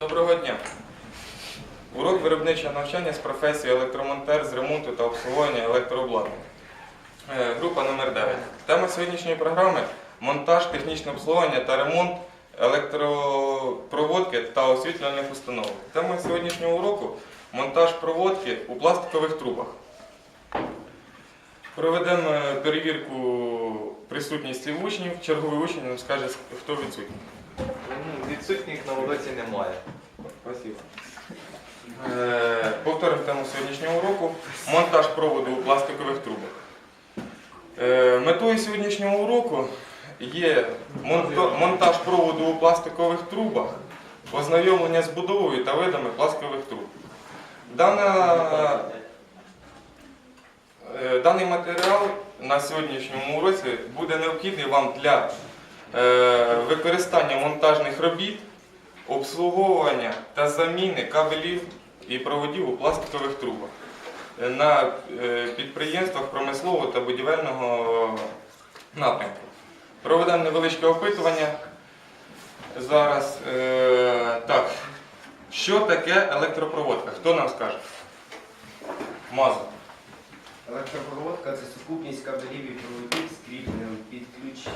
Доброго дня. Урок виробничого навчання з професії електромонтер з ремонту та обслуговування електрообладнання. Е, Група номер 9. Тема сьогоднішньої програми монтаж, технічне обслуговування та ремонт електропроводки та освітлювальних установок. Тема сьогоднішнього уроку монтаж проводки у пластикових трубах. Проведемо е, перевірку присутності учнів. Черговий учень нам скаже, хто відсутній. Відсутніх на уроці немає. Спасибо. Е, Повторимо тему сьогоднішнього уроку. Монтаж проводу у пластикових трубах. Е, Метою сьогоднішнього уроку є монтаж проводу у пластикових трубах, ознайомлення з будовою та видами пластикових труб. Е, даний матеріал на сьогоднішньому уроці буде необхідний вам для використання монтажних робіт обслуговування та заміни кабелів і проводів у пластикових трубах на е, підприємствах промислового та будівельного напрямку. Проведемо невеличке опитування. Зараз е, так. Що таке електропроводка? Хто нам скаже? Мазу. Електропроводка це сукупність кабелів і проводів з кріпленими під ключ,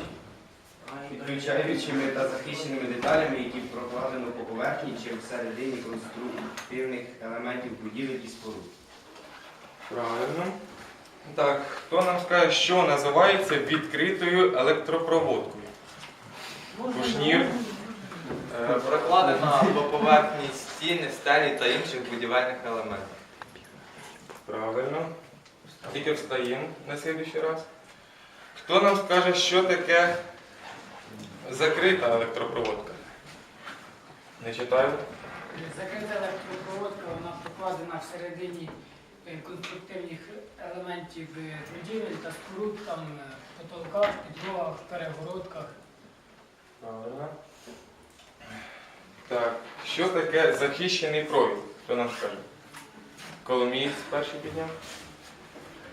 підключаючими та захищеними деталями, які прокладено по поверхні чи всередині конструктивних елементів будівель і споруд. Правильно. Так, хто нам скаже, що називається відкритою електропроводкою? Кушнір. Е, Прокладена по поверхні стіни, стелі та інших будівельних елементів. Правильно. Тільки встаємо на слідуючий раз. Хто нам скаже, що таке закрита електропроводка? Не читаю. Закрита електропроводка, вона прокладена всередині е, конструктивних елементів е, будівель та споруд, там е, потолках, підлогах, перегородках. Правильно. Так, що таке захищений провід? Хто нам скаже? Коломієць перший підняв.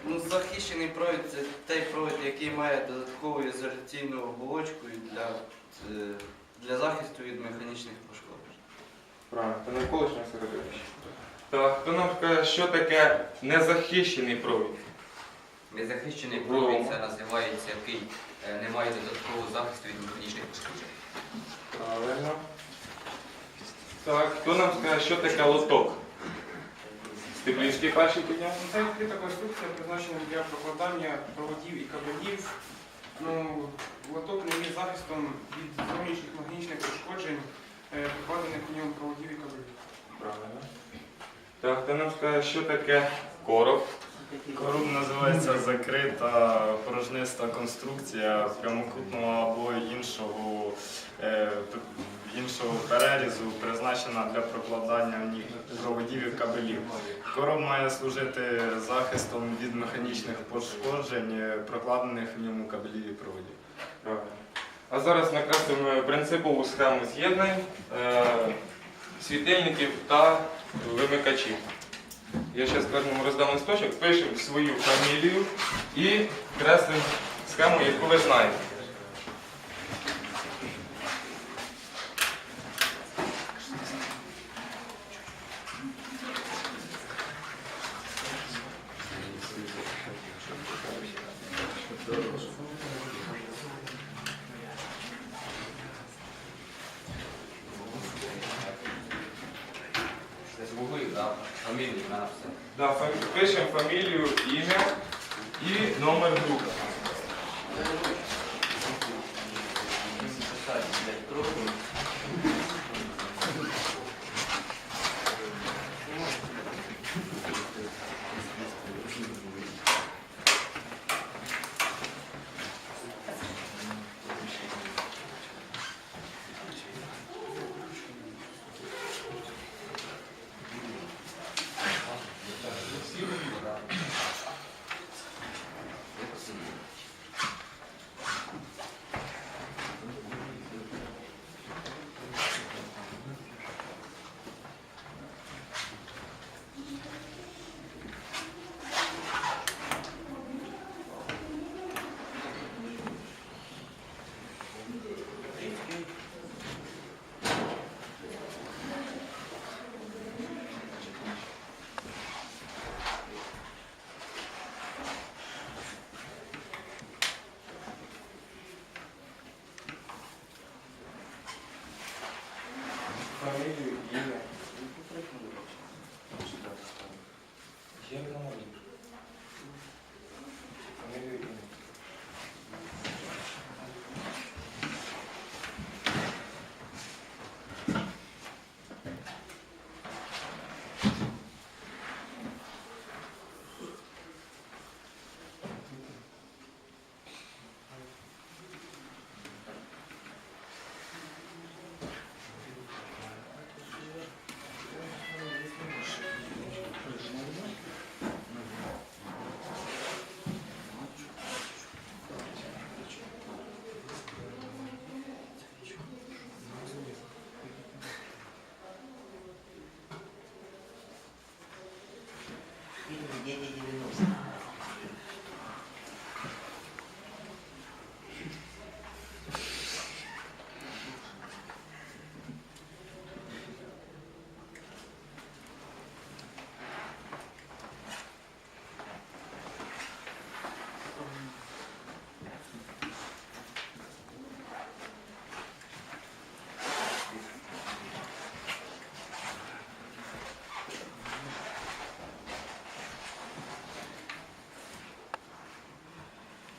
Ну, захищений провід це той провід, який має додаткову ізоляційну оболочку для, е, для захисту від механічних пошкоджень. Правильно, це навколишнє середовище. Так, хто нам скаже, що таке незахищений провід? Незахищений провід це називається, який е, не має додаткового захисту від механічних пошкоджень. Правильно. Так, хто нам скаже, що таке лоток? Стеблівський перший підняв. Ну, Це відкрита конструкція, призначена для прокладання проводів і кабелів. Ну, лоток не є захистом від зовнішніх механічних пошкоджень, е, прокладених у ньому проводів і кабелів. Правильно. Так, хто нам скаже, що таке короб? Коруб називається закрита порожниста конструкція прямокутного або іншого, е, іншого перерізу, призначена для прокладання проводів і кабелів. Короб має служити захистом від механічних пошкоджень, прокладених в ньому кабелів і проводів. А зараз накреслимо принципову схему з'єднань е, світильників та вимикачів. Я зараз кожному роздам листочок, пишемо свою фамілію і креслимо схему, яку ви знаєте.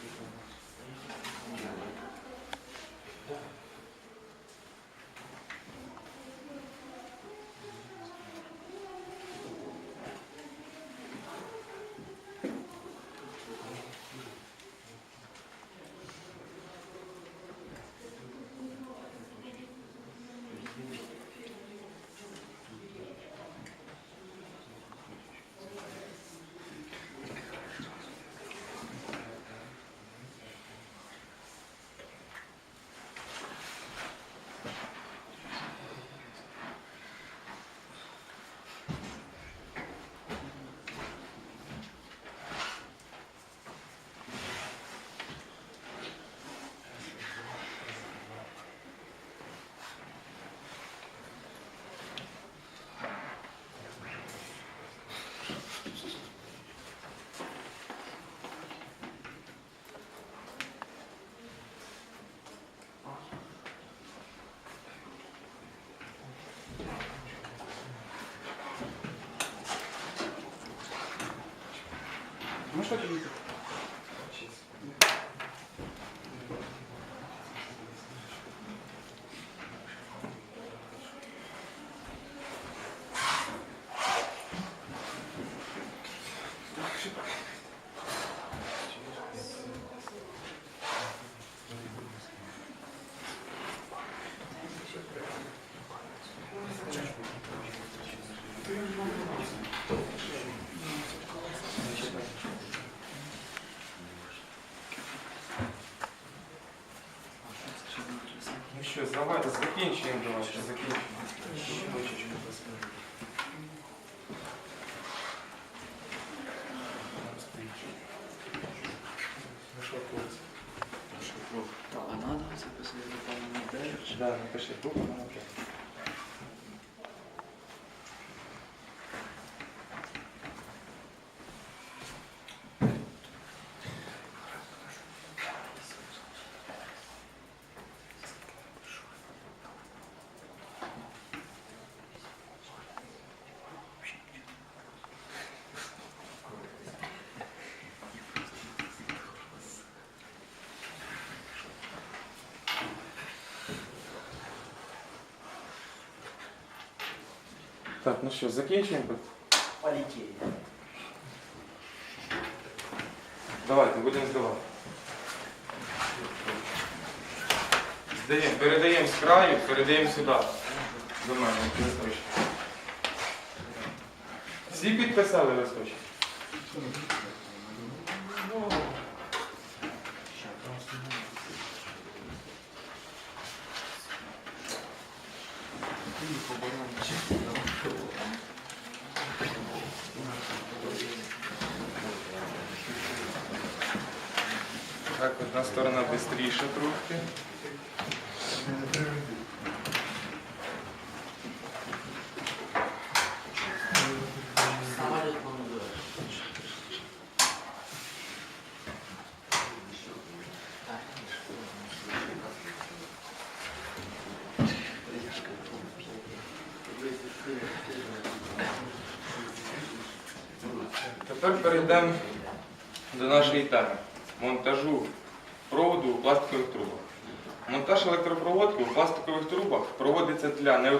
що тобі? Ну що, давайте закінчуємо, давайте, закінчуємо. Так, ну що, закінчуємо? Полетіли. Давайте, будемо здавати. Здаємо, передаємо з краю, передаємо сюди. До мене, листочок. Всі підписали листочок? Трохи. Тепер перейдемо до нашої теми. Монтажу проводу у пластикових трубах. Монтаж електропроводки у пластикових трубах проводиться для, е,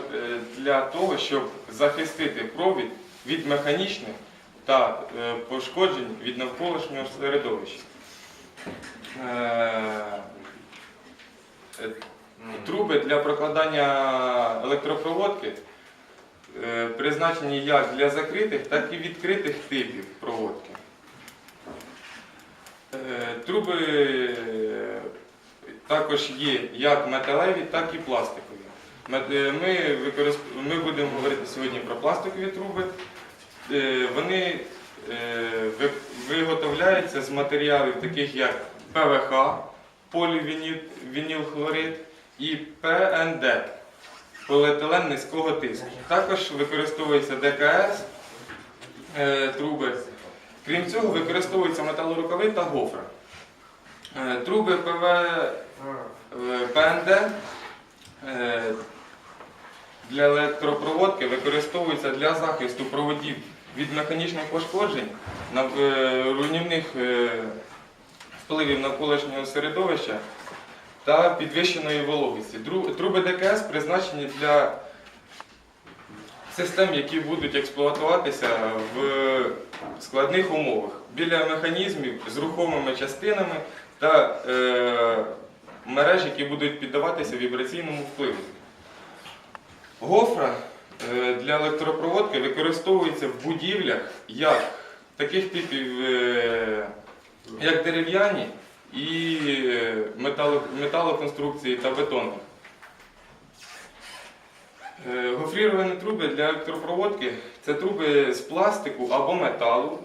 для того, щоб захистити провід від механічних та е, пошкоджень від навколишнього середовища. Е, Труби для прокладання електропроводки призначені як для закритих, так і відкритих типів проводки. Труби е, також є як металеві, так і пластикові. Е, Ми, використ- ми будемо говорити сьогодні про пластикові труби. Е, Вони виготовляються з матеріалів таких як ПВХ, полівінілхлорид і ПНД, поліетилен низького тиску. Також використовується ДКС труби. Крім цього, використовуються металорукави та гофра. Е, Труби ПВ, е, ПНД е, для електропроводки використовуються для захисту проводів від механічних пошкоджень, руйнівних впливів навколишнього середовища та підвищеної вологості. Труби ДКС призначені для систем, які будуть експлуатуватися в складних умовах біля механізмів з рухомими частинами та е, мереж, які будуть піддаватися вібраційному впливу. Гофра е, для електропроводки використовується в будівлях як таких типів, е, як дерев'яні і е, метало- металоконструкції та бетонних. Е, Гофріровані труби для електропроводки це труби з пластику або металу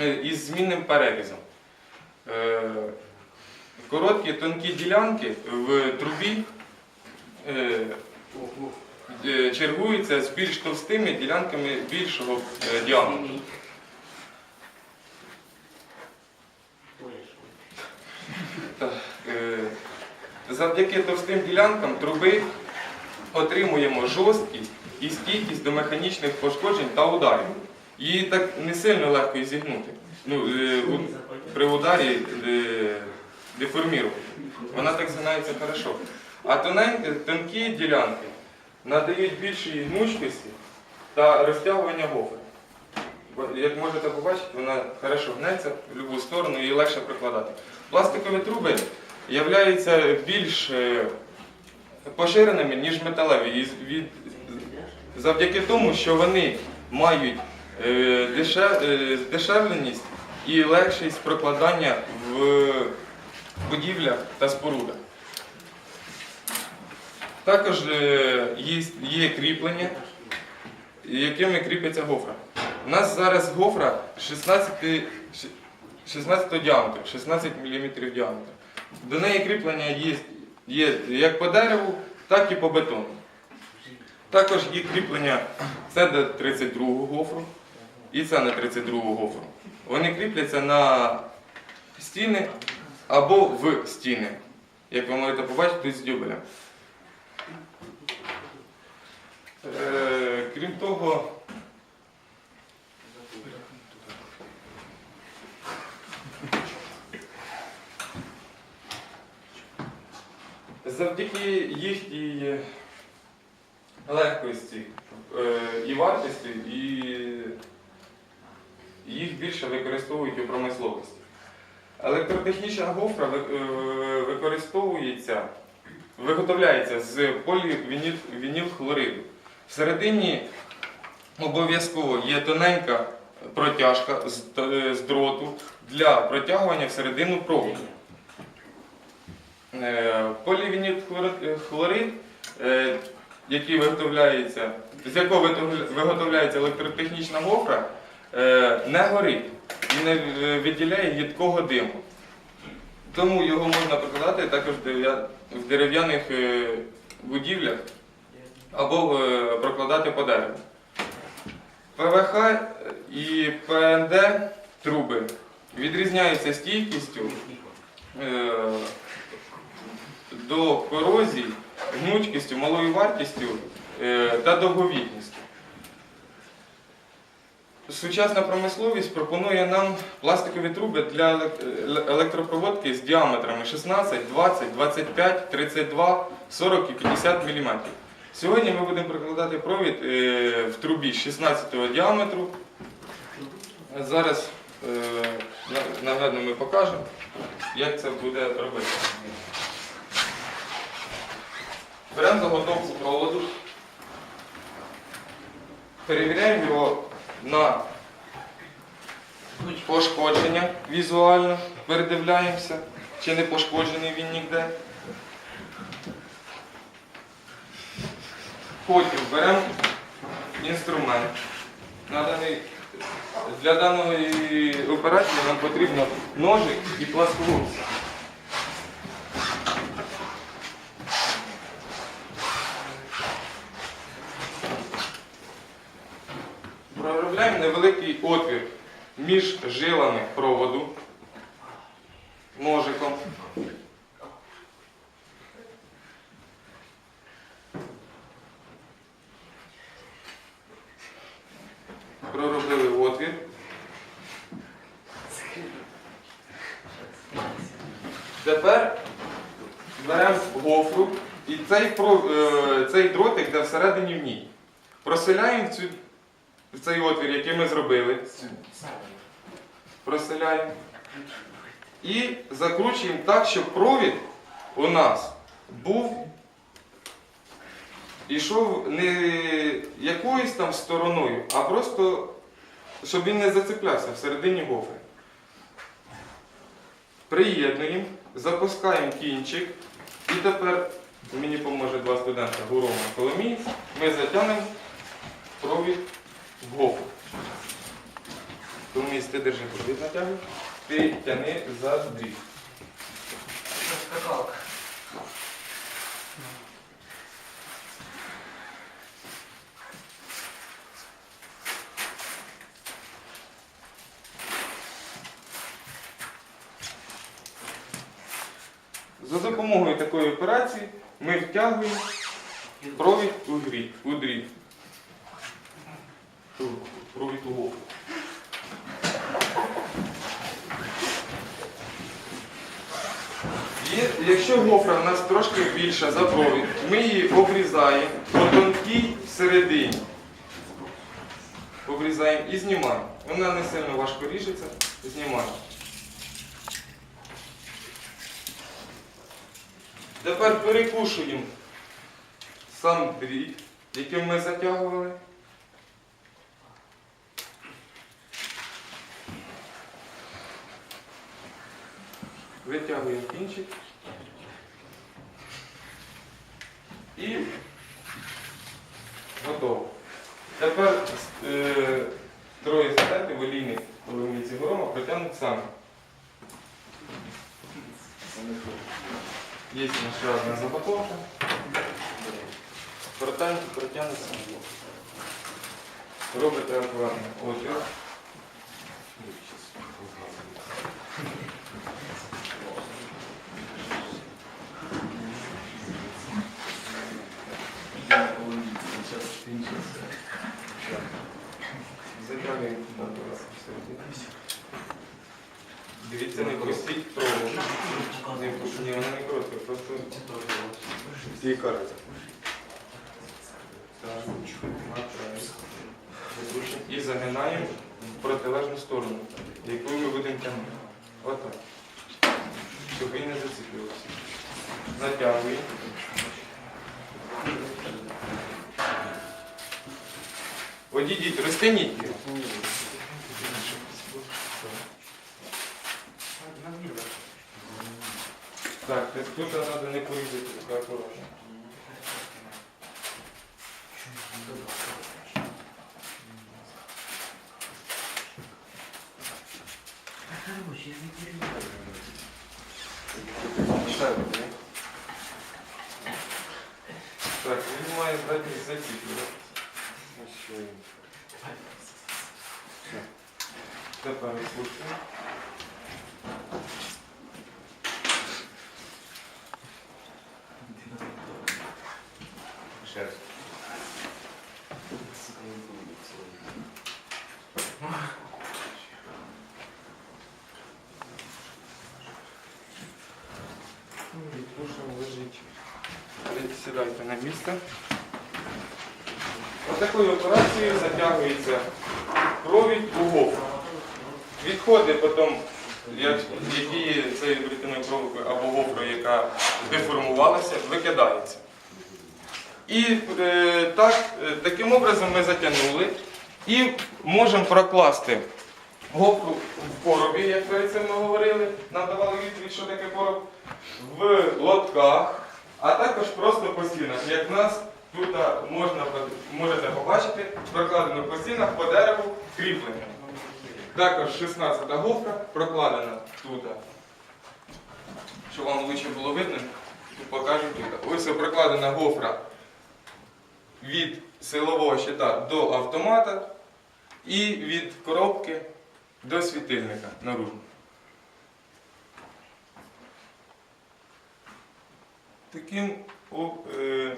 е, із змінним перерізом. Е, Короткі тонкі ділянки в трубі е, е, чергуються з більш товстими ділянками більшого діаметру. Завдяки товстим ділянкам труби отримуємо жорсткість і стійкість до механічних пошкоджень та ударів. Її так не сильно легко зігнути. Ну, при ударі деформірувати. Вона так згинається хорошо. А тоненькі, тонкі ділянки надають більшої гнучкості та розтягування гофри. Як можете побачити, вона хорошо гнеться в будь-яку сторону і легше прикладати. Пластикові труби являються більш е, поширеними, ніж металеві. Завдяки тому, що вони мають е, е, здешевленість і легшість прокладання в будівлях та спорудах. Також е, є, кріплення, якими кріпиться гофра. У нас зараз гофра 16, 16 діаметру, 16 мм діаметру. До неї кріплення є, є як по дереву, так і по бетону. Також є кріплення це до 32 гофру і це на 32 гофру. Вони кріпляться на стіни або в стіни, як ви можете побачити з дюбелем. Е, крім того, завдяки їхній легкості е, і вартості, і їх більше використовують у промисловості. Електротехнічна гофра е, використовується, виготовляється з полівінілхлориду. Всередині обов'язково є тоненька протяжка з, дроту для протягування всередину проводу. Е, Полівінілхлорид, е, який виготовляється, з якого виготовляється електротехнічна гофра, е, не горить і не е, виділяє їдкого диму. Тому його можна прокладати також в дерев'яних е, будівлях або е, прокладати по дереву. ПВХ і ПНД труби відрізняються стійкістю е, до корозії, гнучкістю, малою вартістю е, та довговітністю. Сучасна промисловість пропонує нам пластикові труби для електропроводки з діаметрами 16, 20, 25, 32, 40 і 50 мм. Сьогодні ми будемо прикладати провід е, в трубі 16 діаметру. Зараз е, наглядно ми покажемо, як це буде робити. Беремо заготовку проводу, перевіряємо його на пошкодження візуально, передивляємося, чи не пошкоджений він ніде. Потім беремо інструмент. Для даної операції нам потрібно ножик і пласкогубці. Між жилами проводу ножиком. Проробили отвір. Тепер беремо гофру і цей, про- е, цей дротик, де всередині в ній. Проселяємо в, цю, в цей отвір, який ми зробили. Проселяємо. І закручуємо так, щоб провід у нас був ішов не якоюсь там стороною, а просто, щоб він не зацеплявся всередині гофри. Приєднуємо, запускаємо кінчик. І тепер мені поможе два студента Гурова Коломієць. Ми затягнемо провід в гофру. Тому ти держи провід натягуй, ти тяни за дріт. Скакалка. За допомогою такої операції ми втягуємо провід у грі, у дріт. Провід у гофру. І якщо гофра в нас трошки більша за провід, ми її обрізаємо по тонкій середині. Обрізаємо і знімаємо. Вона не сильно важко ріжеться, знімаємо. Тепер перекушуємо сам дріт, яким ми затягували. Витягуємо кінчик. І готово. Тепер е, троє студентів олійних половиці грома протягнуть самі. Є ще одна заготовка. Протягнуть, протягнуть самі. Робите акуратно отвір. Затягуємо отвір всередині. Дивіться, не пустіть провод. Не пустіть, ні, вона не коротка, просто всі карти. І загинаємо в протилежну сторону, якою ми будемо тягнути. Отак. Щоб він не зацікливився. Натягуємо. Одійдіть, розтягніть його. Так, тут треба не порізати, така акуратно. Так, він має здатність зацікливатися. Все. Тепер відпустимо. Ще раз. Відпушимо, лежить. Сідайте на місце. Отакою операцією затягується провід у гофру. Відходи потім, які цією дротяною проволокою або гофрою, яка деформувалася, викидаються. І е, так, е, таким образом ми затягнули і можемо прокласти гофру в коробі, як перед цим ми говорили, нам давали відповідь, що таке короб, в лотках, а також просто по стінах. Як в нас тут можна, можете побачити, прокладено по стінах по дереву кріплення. Також 16-та гофра прокладена тут. Щоб вам лучше було видно, покажу тут. Ось прокладена гофра від силового щита до автомата і від коробки до світильника наружу. Таким, е,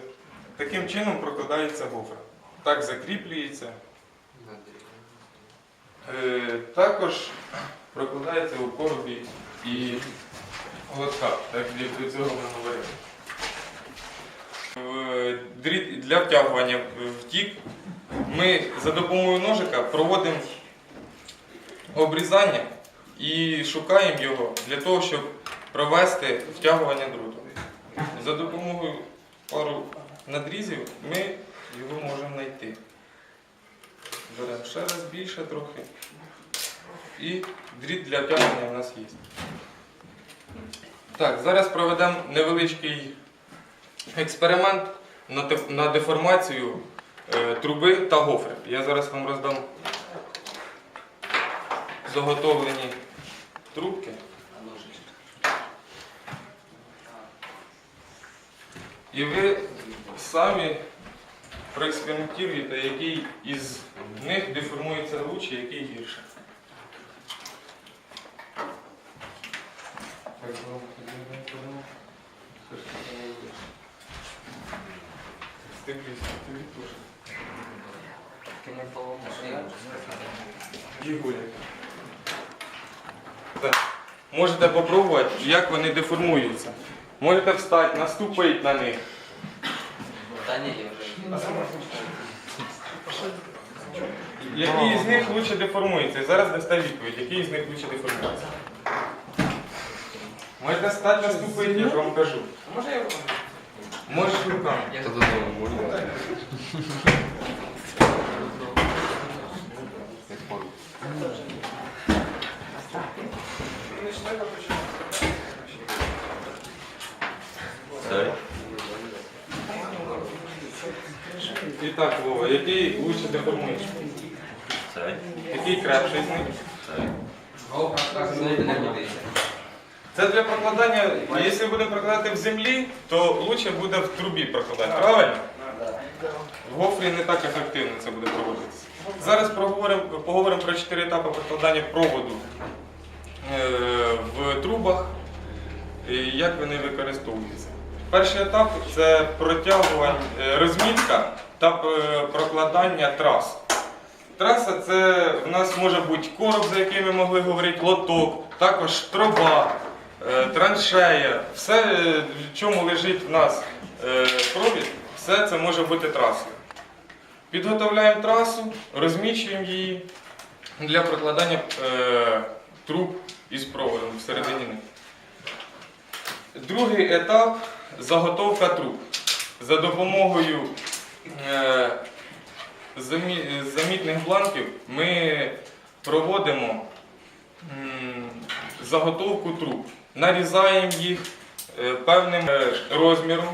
таким чином прокладається гофра. Так закріплюється. Е, також прокладається у коробі і лотках, так як до цього ми говорили. Е, Для втягування в тік ми за допомогою ножика проводимо обрізання і шукаємо його для того, щоб провести втягування дроту. За допомогою пару надрізів ми його можемо знайти. Беремо ще раз більше трохи. І дріт для втягування у нас є. Так, зараз проведемо невеличкий експеримент на, деформацію е, труби та гофри. Я зараз вам роздам заготовлені трубки. І ви самі проекспериментуєте, який із них деформується лучше, який гірше. Можете попробувати, як вони деформуються. Можете встати, наступити на них. Та ні, я вже. Який з них лучше деформується? Зараз дасте відповідь, який з них лучше деформується. Можете стати наступити, я ж вам кажу. Може я виконую? Можеш руками. Я Не читаю, почему. І так, Вова, який лучше деформується? Який крепший з них? не. Це для прокладання, якщо будемо прокладати в землі, то лучше буде в трубі прокладати, правильно? В гофрі не так ефективно це буде проводитися. Зараз проговоримо, поговоримо про чотири етапи прокладання проводу е, в трубах і як вони використовуються. Перший етап це протягування, е, розмітка та е, прокладання трас. Траса це в нас може бути короб, за яким ми могли говорити, лоток, також труба, е, траншея, все, е, в чому лежить в нас провід, все це може бути трасою. Підготовляємо трасу, розміщуємо її для прокладання труб із проводом всередині них. Другий етап заготовка труб. За допомогою замітних бланків ми проводимо заготовку труб. Нарізаємо їх е, певним е, розміром.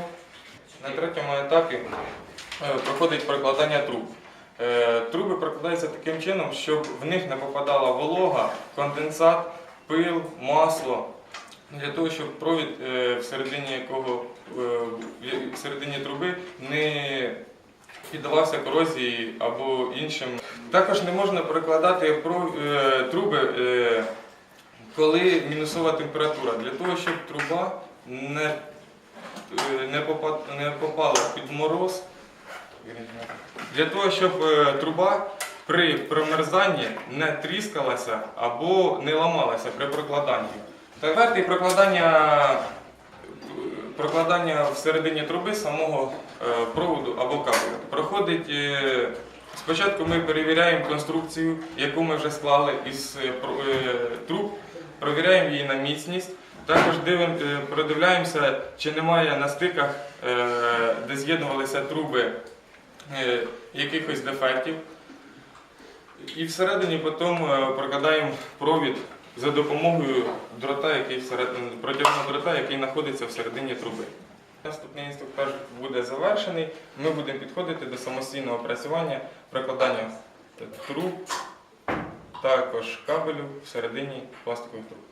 На третьому етапі е, проходить прокладання труб. Е, Труби прокладаються таким чином, щоб в них не попадала волога, конденсат, пил, масло. Для того, щоб провід е, всередині якого е, всередині труби не піддавався корозії або іншим. Також не можна прокладати е, труби, е, коли мінусова температура, для того, щоб труба не, е, не, попала під мороз. Для того, щоб труба при промерзанні не тріскалася або не ламалася при прокладанні. Четвертий прокладання, прокладання всередині труби самого е, проводу або кабелю. Проходить е, спочатку ми перевіряємо конструкцію, яку ми вже склали із е, труб, перевіряємо її на міцність. Також дивим, продивляємося, чи немає на стиках, де з'єднувалися труби, якихось дефектів. І всередині потім прокладаємо провід за допомогою дрота, який протяжного дрота, який знаходиться всередині труби. Наступний інструктаж буде завершений. Ми будемо підходити до самостійного працювання, прокладання труб, також кабелю всередині пластикових труб.